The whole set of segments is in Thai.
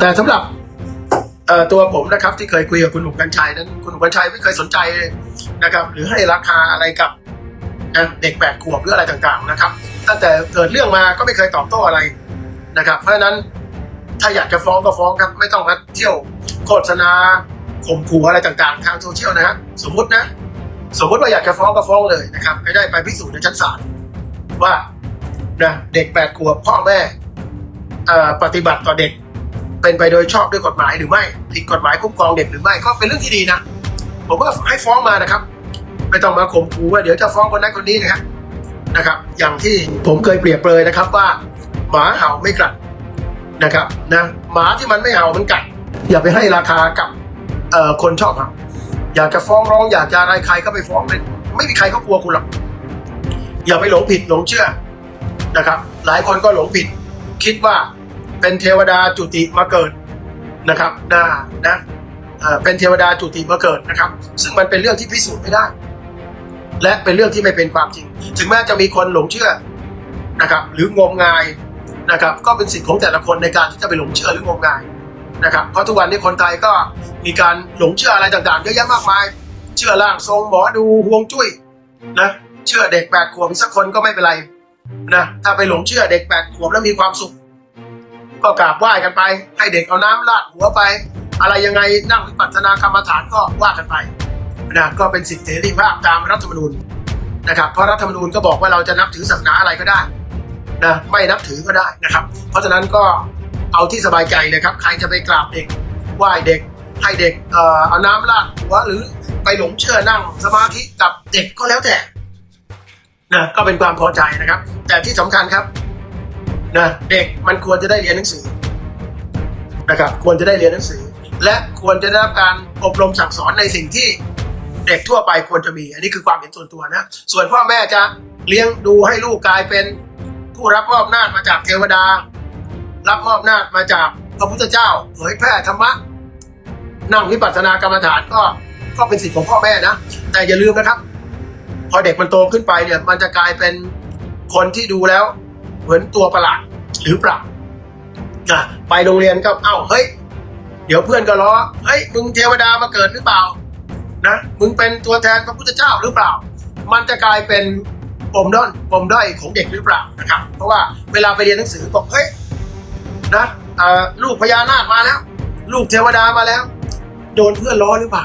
แต่สำหรับตัวผมนะครับที่เคยคุยกับคุณหนุ่มกัญชัยนั้นคุณหนุ่มกัญชัยไม่เคยสนใจนะครับ หรือให้ราคาอะไรกับเด็กแปดขวบหรืออะไรต่างๆนะครับตั้งแต่เกิดเรื่องมาก็ไม่เคยตอบโต้อะไรนะครับ เพราะฉะนั้นถ้าอยากจะฟ้องก็ฟ้องครับไม่ต้องมาเที่ยวโฆษณาข่มขู่อะไรต่างๆ ทางโซเชียลนะฮะสมมตินะ สมมติว่าอยากจะฟ้องก็ฟ้องเลยนะครับไม่ได้ไปพิสูจน์ในชั้นศาลว่านะเด็กแปดขวบพ่อแม่ปฏิบัติต่อเด็ก เป็นไปโดยชอบด้วยกฎหมายหรือไม่ผิดกฎหมายคุ้มครองเด็กหรือไม่ก็เป็นเรื่องที่ดีนะผมว่าให้ฟ้องมานะครับไม่ต้องมาข่มขู่ว่าเดี๋ยวจะฟ้องคนนั้นคนนี้นะครับนะครับ อย่างที่ผมเคยเปรียบเปรยนะครับว่า หมาเห่าไม่กัดนะครับนะหมาที่มันไม่เห่ามันกัดอย่าไปให้ราคากับเอ่อคนชอบเห่าอยากจะฟ้องร้องอยากจะอะไรใครก็ไปฟ้องเลยไม่มีใครเขากลัวคุณหรอกอย่าไปหลงผิดหลงเชื่อนะครับ หลายคนก็หลงผิด คิดว่า เป็นเทวดาจุติมาเกิดนะครับนะนะเป็นเทวดาจุติมาเกิดนะครับ ซึ่งมันเป็นเรื่องที่พิสูจน์ไม่ได้ และเป็นเรื่องที่ไม่เป็นความจริง ถึงแม้จะมีคนหลงเชื่อนะครับ หรืองมงายนะครับ ก็เป็นสิทธิ์ของแต่ละคนในการที่จะไปหลงเชื่อหรืองมงายนะครับ เพราะทุกวันนี้คนไทยก็มีการหลงเชื่ออะไรต่างๆเยอะแยะมากมาย เชื่อร่างทรงหมอดูฮวงจุ้ยนะเชื่อเด็กแปดขวบสักคนก็ไม่เป็นไรนะถ้าไปหลงเชื่อเด็กแปดขวบแล้วมีความสุข ก็กราบไหว้กันไป ให้เด็กเอาน้ำราดหัวไป อะไรยังไงนั่งวิปัสสนากรรมฐานก็ว่ากันไปนะก็เป็นสิทธิเสรีภาพตามรัฐธรรมนูญนะครับเพราะรัฐธรรมนูญก็บอกว่าเราจะนับถือศาสนาอะไรก็ได้นะไม่นับถือก็ได้นะครับ เพราะฉะนั้นก็เอาที่สบายใจเลยครับ ใครจะไปกราบเด็กไหว้เด็ก ให้เด็กเอ่อเอาน้ำราดหัวหรือไปหลงเชื่อนั่งสมาธิกับเด็กก็แล้วแต่นะก็เป็นความพอใจนะครับ แต่ที่สำคัญครับ นะเด็กมันควรจะได้เรียนหนังสือนะครับควรจะได้เรียนหนังสือ และควรจะได้รับการอบรมสั่งสอนในสิ่งที่เด็กทั่วไปควรจะมี อันนี้คือความเห็นส่วนตัวนะส่วนพ่อแม่จะเลี้ยงดูให้ลูกกลายเป็นผู้รับมอบอำนาจมาจากเทวดา รับมอบอำนาจมาจากพระพุทธเจ้าเผยแพร่ธรรมะนั่งวิปัสสนากรรมฐานก็ก็เป็นสิทธิ์ของพ่อแม่นะแต่อย่าลืมนะครับ พอเด็กมันโตขึ้นไปเนี่ยมันจะกลายเป็นคนที่ดูแล้ว มือนตัวประหลาดหรือเปล่านะไปโรงเรียนก็เอ้าเฮ้ย เดี๋ยวเพื่อนก็ล้อเฮ้ยมึงเทวดามาเกิดหรือเปล่านะมึงเป็นตัวแทนพระพุทธเจ้าหรือเปล่า มันจะกลายเป็นปมด้อยปมด้อยของเด็กหรือเปล่านะครับ เพราะว่าเวลาไปเรียนหนังสือบอกเฮ้ยนะลูกพญานาคมาแล้ว ลูกเทวดามาแล้ว โดนเพื่อนล้อหรือเปล่า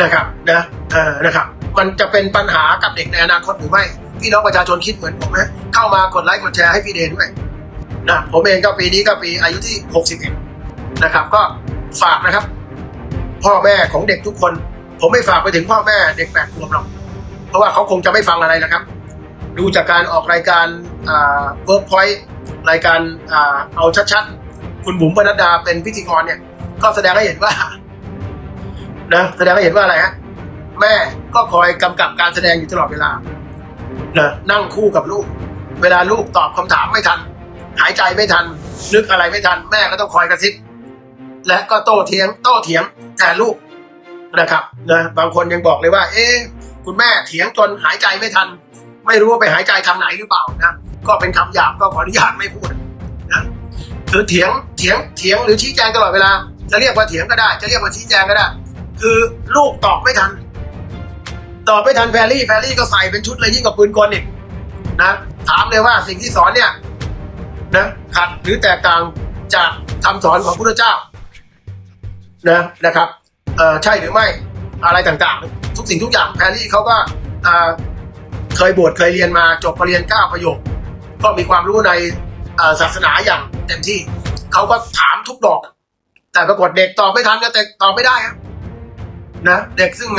นะครับนะเออนะครับ มันจะเป็นปัญหากับเด็กในอนาคตหรือไม่พี่น้องประชาชนคิดเหมือนผมไหม เข้ามากดไลค์กดแชร์ให้พี่เดนด้วยนะผมเองก็ปีนี้ก็ปีอายุที่ 61 นะครับ ก็ฝากนะครับ พ่อแม่ของเด็กทุกคน ผมไม่ฝากไปถึงพ่อแม่เด็กแปดขวบหรอกเพราะว่าเขาคงจะไม่ฟังอะไรนะครับ ดูจากการออกรายการเวิร์กพอยต์รายการอเอาชัดๆ คุณบุ๋มปนัดดาเป็นพิธีกรเนี่ย ก็แสดงให้เห็นว่านะแสดงให้เห็นว่าอะไรฮะแม่ก็คอยกำกับการแสดงอยู่ตลอดเวลานะนั่งคู่กับลูก เวลาลูกตอบคำถามไม่ทัน หายใจไม่ทัน นึกอะไรไม่ทัน แม่ก็ต้องคอยกระซิบและก็โต้เถียง โต้เถียงแทนลูกนะครับนะบางคนยังบอกเลยว่า เอ๊ะคุณแม่เถียงจนหายใจไม่ทัน ไม่รู้ว่าไปหายใจทางไหนหรือเปล่านะก็เป็นคำหยาบก็ขออนุญาตไม่พูดนะคือเถียงเถียงเถียงหรือชี้แจงตลอดเวลา จะเรียกว่าเถียงก็ได้ จะเรียกว่าชี้แจงก็ได้ คือลูกตอบไม่ทัน ตอบไม่ทันแพรรี่แพรรี่ก็ใส่เป็นชุดเลยยิ่งกว่าปืนกลอีกนะ ถามเลยว่าสิ่งที่สอนเนี่ยนะขัดหรือแตกต่างจากคำสอนของพระพุทธเจ้านะนะครับเออใช่หรือไม่อะไรต่างๆ ทุกสิ่งทุกอย่างแพรรี่เขาก็อ่าเคยบวชเคยเรียนมาจบปรริญญาเก้าประโยค ก็มีความรู้ในศาสนาอย่างเต็มที่เขาก็ถามทุกดอก แต่ปรากฏเด็กตอบไม่ทันก็แต่ตอบไม่ได้ครับนะเด็กซึ่ง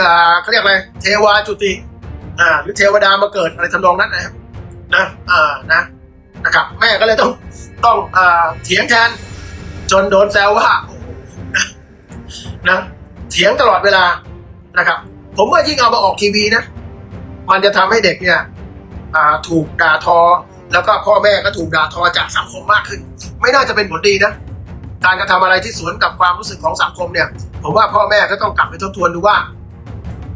เขาเรียกอะไรเทวาจุติอ่าหรือเทวดามาเกิดอะไรทำนองนั้นนะครับ นะอ่านะนะครับแม่ก็เลยต้องต้องอ่าเถียงแทนจนโดนแซวว่าโอ้โหนะนะเถียงตลอดเวลานะครับ ผมว่ายิ่งเอามาออกทีวีนะ มันจะทำให้เด็กเนี่ยอ่าถูกด่าทอ แล้วก็พ่อแม่ก็ถูกด่าทอจากสังคมมากขึ้น ไม่น่าจะเป็นผลดีนะการกระทำอะไรที่สวนกับความรู้สึกของสังคมเนี่ย ผมว่าพ่อแม่ก็ต้องกลับไปทบทวนดูว่า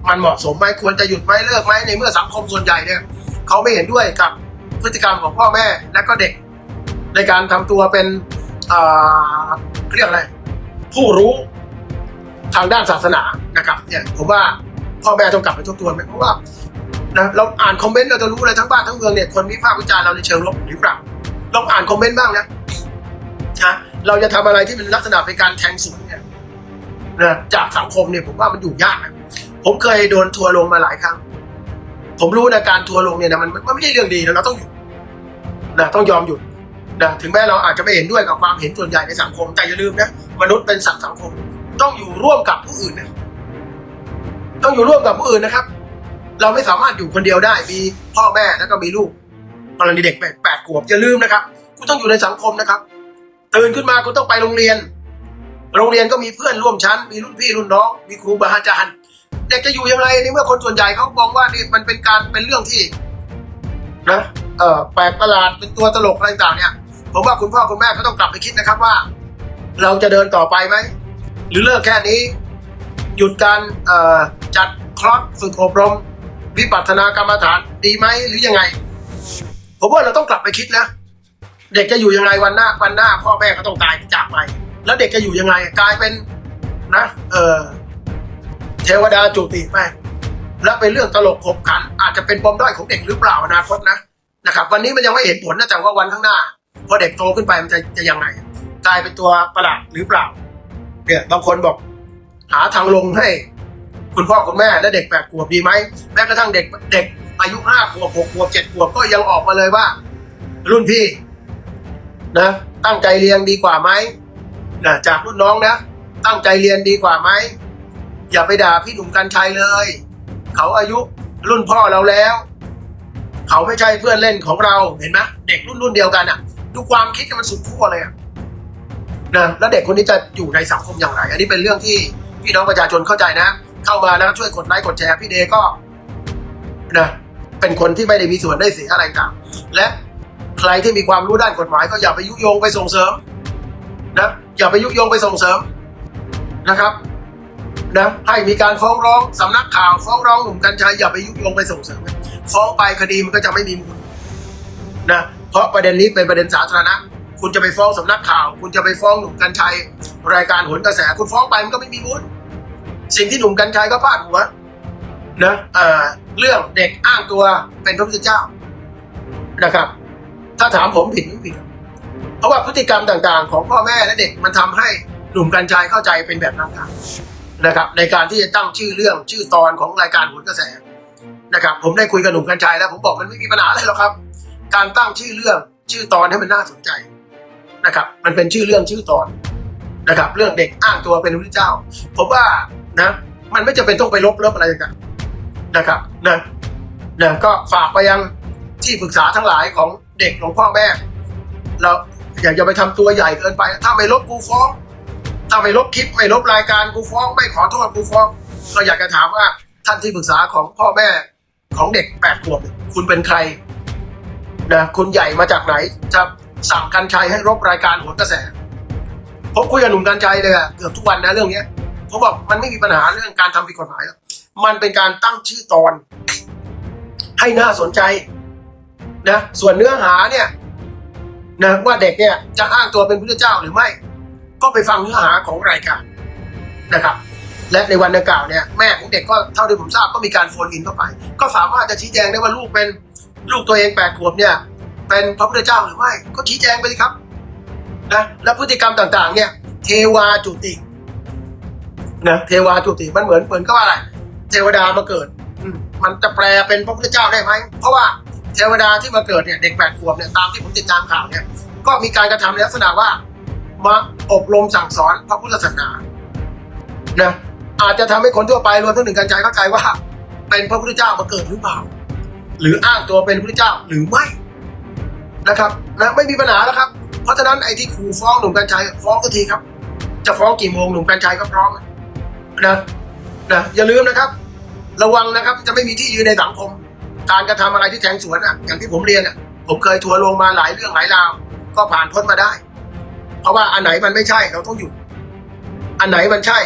มันเหมาะสมไหมควรจะหยุดไหมเลิกไหมในเมื่อสังคมส่วนใหญ่เนี่ยเขาไม่เห็นด้วยกับ พฤติกรรมของพ่อแม่และก็เด็ก ในการทำตัวเป็นเรียกอะไร ผู้รู้ทางด้านศาสนานะครับเนี่ยผมว่าพ่อแม่ต้องกลับไปทบทวนไหมเพราะว่านะเราอ่านคอมเมนต์เราจะรู้เลยทั้งบ้านทั้งเมืองเนี่ยคนวิพากษ์วิจารณ์เราในเชิงลบหรือเปล่าลองอ่านคอมเมนต์บ้างนะนะเราจะทำอะไรที่เป็นลักษณะเป็นการแทงสวนเนี่ยนะจากสังคมเนี่ยผมว่ามันอยู่ยากนะผมเคยโดนทัวร์ลงมาหลายครั้ง ผมรู้นะการทัวร์ลงเนี่ยนะมันมันไม่ใช่เรื่องดีนะเราต้องหยุด นะต้องยอมหยุดนะถึงแม้เราอาจจะไม่เห็นด้วยกับความเห็นส่วนใหญ่ในสังคม แต่อย่าลืมนะมนุษย์เป็นสัตว์สังคม ต้องอยู่ร่วมกับผู้อื่นนะต้องอยู่ร่วมกับผู้อื่นนะครับ เราไม่สามารถอยู่คนเดียวได้มีพ่อแม่แล้วก็มีลูกกรณีเด็กแปดขวบอย่าลืมนะครับคุณต้องอยู่ในสังคมนะครับตื่นขึ้นมาคุณต้องไปโรงเรียน โรงเรียนก็มีเพื่อนร่วมชั้น มีรุ่นพี่รุ่นน้อง มีครูบาอาจารย์เด็กจะอยู่ยังไงในเมื่อคนส่วนใหญ่เขามองว่านี่มันเป็นการเป็นเรื่องที่นะ เอ่อแปลกประหลาดเป็นตัวตลกอะไรต่างเนี่ย ผมว่าคุณพ่อคุณแม่ก็ต้องกลับไปคิดนะครับว่า เราจะเดินต่อไปไหม หรือเลิกแค่นี้ หยุดการเอ่อจัดคลอสฝึกอบรม วิปัสสนากรรมฐานดีไหมหรือยังไง ผมว่าเราต้องกลับไปคิดนะ เด็กจะอยู่ยังไงวันหน้าวันหน้า พ่อแม่ก็ต้องตายจากไป แล้วเด็กจะอยู่ยังไงกลายเป็นนะเออเทวดาจุติไปแล้วเป็นเรื่องตลกขบขัน อาจจะเป็นปมด้อยของเด็กหรือเปล่าอนาคตนะ นะครับ วันนี้มันยังไม่เห็นผลนะแต่ว่าวันข้างหน้า พอเด็กโตขึ้นไปมันจะจะยังไงกลายเป็นตัวประหลาดหรือเปล่าเนี่ยบางคนบอก หาทางลงให้ คุณพ่อคุณแม่และเด็กแปดขวบดีไหมแม้กระทั่งเด็กเด็กอายุห้าขวบหกขวบเจ็ดขวบก็ยังออกมาเลยว่า รุ่นพี่นะตั้งใจเรียนดีกว่าไหมนะจากรุ่นน้องนะ ตั้งใจเรียนดีกว่าไหมอย่าไปด่าพี่หนุ่มกัญชัยเลย เขาอายุรุ่นพ่อเราแล้ว เขาไม่ใช่เพื่อนเล่นของเราเห็นไหมเด็กรุ่นรุ่นเดียวกันอะ ดูความคิดกันมันสุดขั้วเลยอะนะแล้วเด็กคนนี้จะอยู่ในสังคมอย่างไร อันนี้เป็นเรื่องที่พี่น้องประชาชนเข้าใจนะ เข้ามาแล้วช่วยกดไลค์กดแชร์พี่เดก็นะเป็นคนที่ไม่ได้มีส่วนได้เสียอะไรต่างและใครที่มีความรู้ด้านกฎหมายก็อย่าไปยุยงไปส่งเสริมนะอย่าไปยุยงไปส่งเสริมนะครับนะให้มีการฟ้องร้องสำนักข่าวฟ้องร้องหนุ่มกัญชัยอย่าไปยุยงไปส่งเสริม ฟ้องไปคดีมันก็จะไม่มีมูลนะเพราะประเด็นนี้เป็นประเด็นสาธารณะ คุณจะไปฟ้องสำนักข่าว คุณจะไปฟ้องหนุ่มกัญชัยรายการหนกระแส คุณฟ้องไปมันก็ไม่มีมูลสิ่งที่หนุ่มกัญชัยก็พลาดหัวนะเอ่อเรื่องเด็กอ้างตัวเป็นพระพุทธเจ้านะครับ ถ้าถามผมผิดไม่ผิด เพราะว่าพฤติกรรมต่างๆ ของพ่อแม่และเด็กมันทำให้หนุ่มกัญชัยเข้าใจเป็นแบบนั้นครับนะครับ ในการที่จะตั้งชื่อเรื่องชื่อตอนของรายการหนกระแส นะครับ ผมได้คุยกับหนุ่มกัญชัยแล้ว ผมบอกมันไม่มีปัญหาอะไรหรอกครับ การตั้งชื่อเรื่องชื่อตอนให้มันน่าสนใจนะครับ มันเป็นชื่อเรื่องชื่อตอนนะครับ เรื่องเด็กอ้างตัวเป็นพระเจ้า ผมว่านะ มันไม่จำเป็นต้องไปลบเลิบอะไรกันนะครับนะนะก็ฝากไปยังที่ปรึกษาทั้งหลายของเด็กของพ่อแม่เราอย่าอย่าไปทำตัวใหญ่เกินไป ถ้าไม่ลบกูฟ้อง ถ้าไม่ลบคลิปไม่ลบรายการกูฟ้อง ไม่ขอโทษกูฟ้องก็อยากจะถามว่าท่านที่ปรึกษาของพ่อแม่ ของเด็กแปดขวบคุณเป็นใครนะคุณใหญ่มาจากไหนจะสั่งกันชัยให้ลบรายการโหนกระแสผมคุยกับหนุ่มกันชัยเลยอะเกือบทุกวันนะเรื่องเนี้ยผมบอกมันไม่มีปัญหาเรื่องการทำผิดกฎหมายหรอกมันเป็นการตั้งชื่อตอน ให้น่าสนใจนะส่วนเนื้อหาเนี่ยนะว่าเด็กเนี่ยจะอ้างตัวเป็นพระเจ้าหรือไม่ ก็ไปฟังเนื้อหาของรายการนะครับ และในวันดังกล่าวเนี่ยแม่ของเด็กก็เท่าที่ผมทราบก็มีการโฟนอินเข้าไป ก็สามารถจะชี้แจงได้ว่าลูกเป็นลูกตัวเองแปดขวบเนี่ย เป็นพระพุทธเจ้าหรือไม่ ก็ชี้แจงไปสิครับนะและพฤติกรรมต่างๆ เนี่ย เทวาจุตินะเทวาจุติมันเหมือนเหมือนกับว่าอะไร เทวดามาเกิดมมันจะแปลเป็นพระพุทธเจ้าได้ไหมเพราะว่าเทวดาที่มาเกิดเนี่ยเด็กแปดขวบเนี่ยตามที่ผมติดตามข่าวเนี่ยก็มีการกระทำในลักษณะว่ามาอบรมสั่งสอนพระพุทธศาสนานะ อาจจะทำให้คนทั่วไปรวมทั้งหนึ่งกันใจเข้าใจว่า เป็นพระพุทธเจ้ามาเกิดหรือเปล่า หรืออ้างตัวเป็นพระพุทธเจ้าหรือไม่นะครับนะไม่มีปัญหาแล้วครับ เพราะฉะนั้นไอ้ที่ขู่ฟ้องหนุ่มกัญชัยฟ้องก็ทีครับ จะฟ้องกี่โมงหนุ่มกัญชัยก็พร้อมนะนะอย่าลืมนะครับ ระวังนะครับจะไม่มีที่ยืนในสังคม การกระทำอะไรที่แทงสวนอะอย่างที่ผมเรียนอะผมเคยทัวร์ลงมาหลายเรื่องหลายราว ก็ผ่านพ้นมาได้ เพราะว่าอันไหนมันไม่ใช่เราต้องหยุดอันไหนมันใช่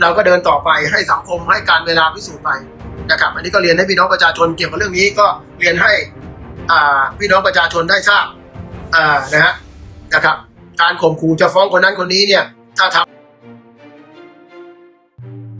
เราก็เดินต่อไปให้สังคมให้การเวลาพิสูจน์ไปนะครับ อันนี้ก็เรียนให้พี่น้องประชาชนเกี่ยวกับเรื่องนี้ก็เรียนให้อ่าพี่น้องประชาชนได้ทราบอ่านะฮะนะครับ การข่มขู่จะฟ้องคนนั้นคนนี้เนี่ยถ้าทำ